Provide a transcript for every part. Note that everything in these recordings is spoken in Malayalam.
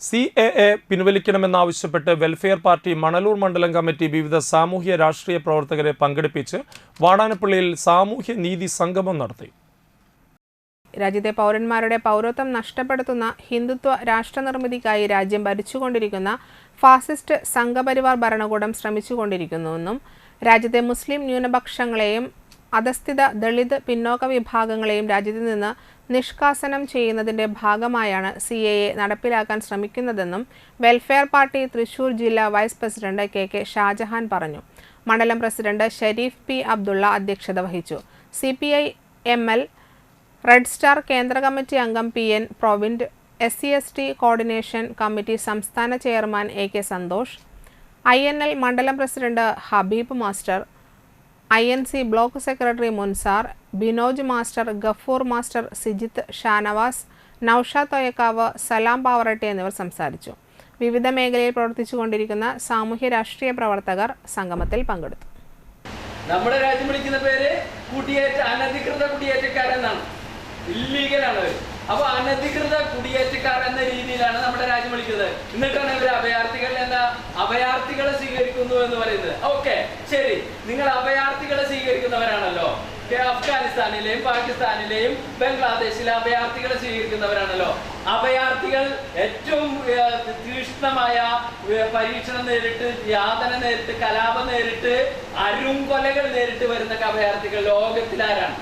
സി എ എ പിൻവലിക്കണമെന്നാവശ്യപ്പെട്ട് വെൽഫെയർ പാർട്ടി മണലൂർ മണ്ഡലം കമ്മിറ്റി വിവിധ സാമൂഹ്യ രാഷ്ട്രീയ പ്രവർത്തകരെ പങ്കെടുപ്പിച്ച് വാടാനപ്പള്ളിയിൽ സാമൂഹ്യ നീതി സംഗമം നടത്തി. രാജ്യത്തെ പൗരന്മാരുടെ പൗരത്വം നഷ്ടപ്പെടുത്തുന്ന ഹിന്ദുത്വ രാഷ്ട്രനിർമ്മിതിക്കായി രാജ്യം ഭരിച്ചുകൊണ്ടിരിക്കുന്ന ഫാസിസ്റ്റ് സംഘപരിവാർ ഭരണകൂടം ശ്രമിച്ചുകൊണ്ടിരിക്കുന്നുവെന്നും രാജ്യത്തെ മുസ്ലിം ന്യൂനപക്ഷങ്ങളെയും അധസ്ഥിത ദളിത് പിന്നോക്ക വിഭാഗങ്ങളെയും രാജ്യത്ത് നിന്ന് നിഷ്കാസനം ചെയ്യുന്നതിന്റെ ഭാഗമായാണ് സി എ എ നടപ്പിലാക്കാൻ ശ്രമിക്കുന്നതെന്നും വെൽഫെയർ പാർട്ടി തൃശൂർ ജില്ലാ vice president K K Shajahan പറഞ്ഞു. മണ്ഡലം പ്രസിഡന്റ് ഷരീഫ് പി അബ്ദുള്ള അധ്യക്ഷത വഹിച്ചു. C P I M L red star കേന്ദ്ര കമ്മിറ്റി അംഗം P N Provind S C S T coordination committee സംസ്ഥാന chairman A K Santhosh I N L മണ്ഡലം president Habeeb master I N C block secretary Munsar Binoj master Gafoor master Sijith Shanavas Noushad Thoyakkavu Salam Pavaratty എന്നിവർ സംസാരിച്ചു. വിവിധ മേഖലയിൽ പ്രവർത്തിച്ചുകൊണ്ടിരിക്കുന്ന സാമൂഹ്യ രാഷ്ട്രീയ പ്രവർത്തകർ സംഗമത്തിൽ പങ്കെടുത്തു. നമ്മുടെ രാജ്യം വിളിക്കുന്ന പേര് കുടിയേറ്റ അനധികൃത കുടിയേറ്റക്കാരെന്നാണ്. ഇല്ലീഗലാണ് അപ്പൊ അനധികൃത കുടിയേറ്റക്കാർ എന്ന രീതിയിലാണ് നമ്മുടെ രാജ്യം വിളിക്കുന്നത്. എന്നിട്ടാണ് ഇവർ അഭയാർത്ഥികൾ എന്ന അഭയാർത്ഥികളെ സ്വീകരിക്കുന്നു എന്ന് പറയുന്നത്. ഓക്കെ ശരി. നിങ്ങൾ അഭയാർത്ഥികളെ സ്വീകരിക്കുന്നവരാണല്ലോ. അഫ്ഗാനിസ്ഥാനിലെയും പാകിസ്ഥാനിലെയും ബംഗ്ലാദേശിലെ അഭയാർത്ഥികളെ സ്വീകരിക്കുന്നവരാണല്ലോ. അഭയാർത്ഥികൾ ഏറ്റവും തീക്ഷ്ണമായ പരീക്ഷണം നേരിട്ട് യാതന നേരിട്ട് കലാപം നേരിട്ട് അരുംകൊലകൾ നേരിട്ട് വരുന്ന അഭയാർത്ഥികൾ ലോകത്തിലാരാണ്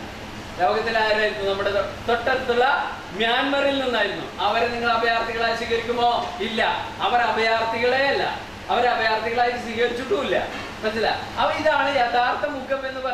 ലോകത്തിൽ ആരായിരുന്നു? നമ്മുടെ തൊട്ടടുത്തുള്ള മ്യാൻമറിൽ നിന്നായിരുന്നു. അവരെ നിങ്ങൾ അഭയാർത്ഥികളായി സ്വീകരിക്കുമോ? ഇല്ല. അവർ അഭയാർത്ഥികളെ അല്ല. അവർ അഭയാർത്ഥികളായി സ്വീകരിച്ചിട്ടുമില്ല. മനസ്സിലാ? അപ്പൊ ഇതാണ് യഥാർത്ഥ മുഖം എന്ന് പറയുന്നത്.